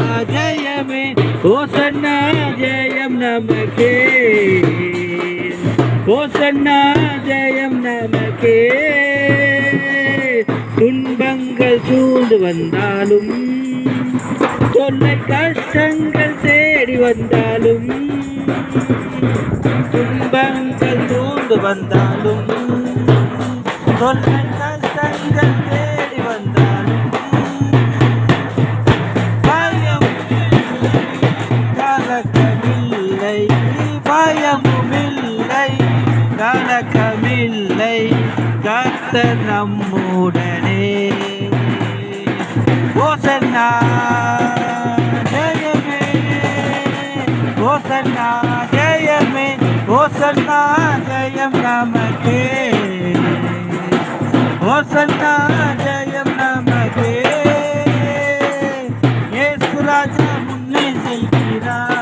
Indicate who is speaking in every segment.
Speaker 1: ஓசன்னா ஜெயமே ஓசன்னா ஜெயம் நமக்கே. ஓசன்னா ஜெயம் நமக்கே. துன்பங்கள் சூழ்ந்து வந்தாலும் தொல்லை கஷ்டங்கள் தேடி வந்தாலும் துன்பங்கள் சூழ்ந்து வந்தாலும் தொல்லை கஷ்டங்கள் தேடி காயமுமில்லை கலக்கமில்லை கத்த நம்முடனே. ஓசன்னா ஜெயமே ஓசன்னா ஜெயமே ஓசன்னா ஜெயம் நமக்கே. ஓசன்னா ஜெயம் நமக்கே. ஏசுராஜா முன்னே செல்கிறார்.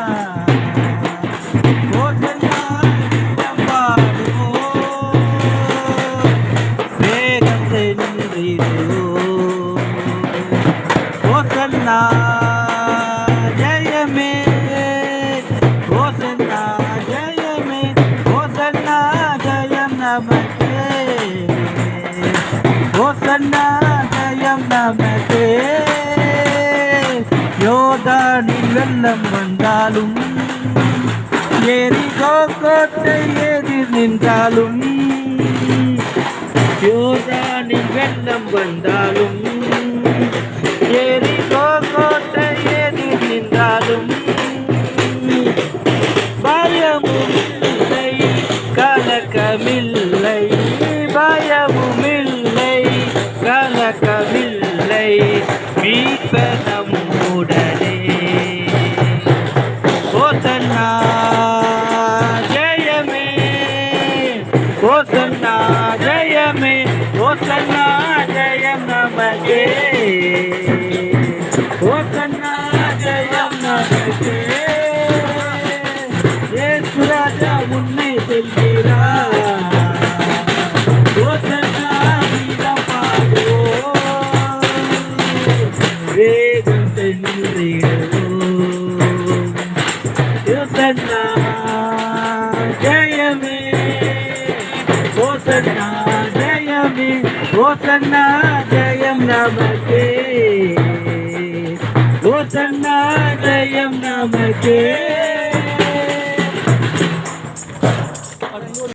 Speaker 1: நமக்கே ஓசன்னா ஜெயம் நமக்கே யோதானில் வெள்ளம் வந்தாலும் எரிகோ கோட்டை எதிர் நின்றாலும் யோதானில் வெள்ளம் வந்தாலும் ஏறி ஓசன்னா ஜெயம் நமக்கே ஓசன்னா ஜெயம் நமக்கே இயேசு ராஜா உன்னை செல்கிறார் ஓசன்னா கீதம் பாடுவோம். வேகம் சென்றிடுவோம். யோசன்னா ஜெயமே ஓசன்னா ஜெயமே ஓசன்னா ஜெயம் நமக்கே ஓசன்னா ஜெயம் நமக்கே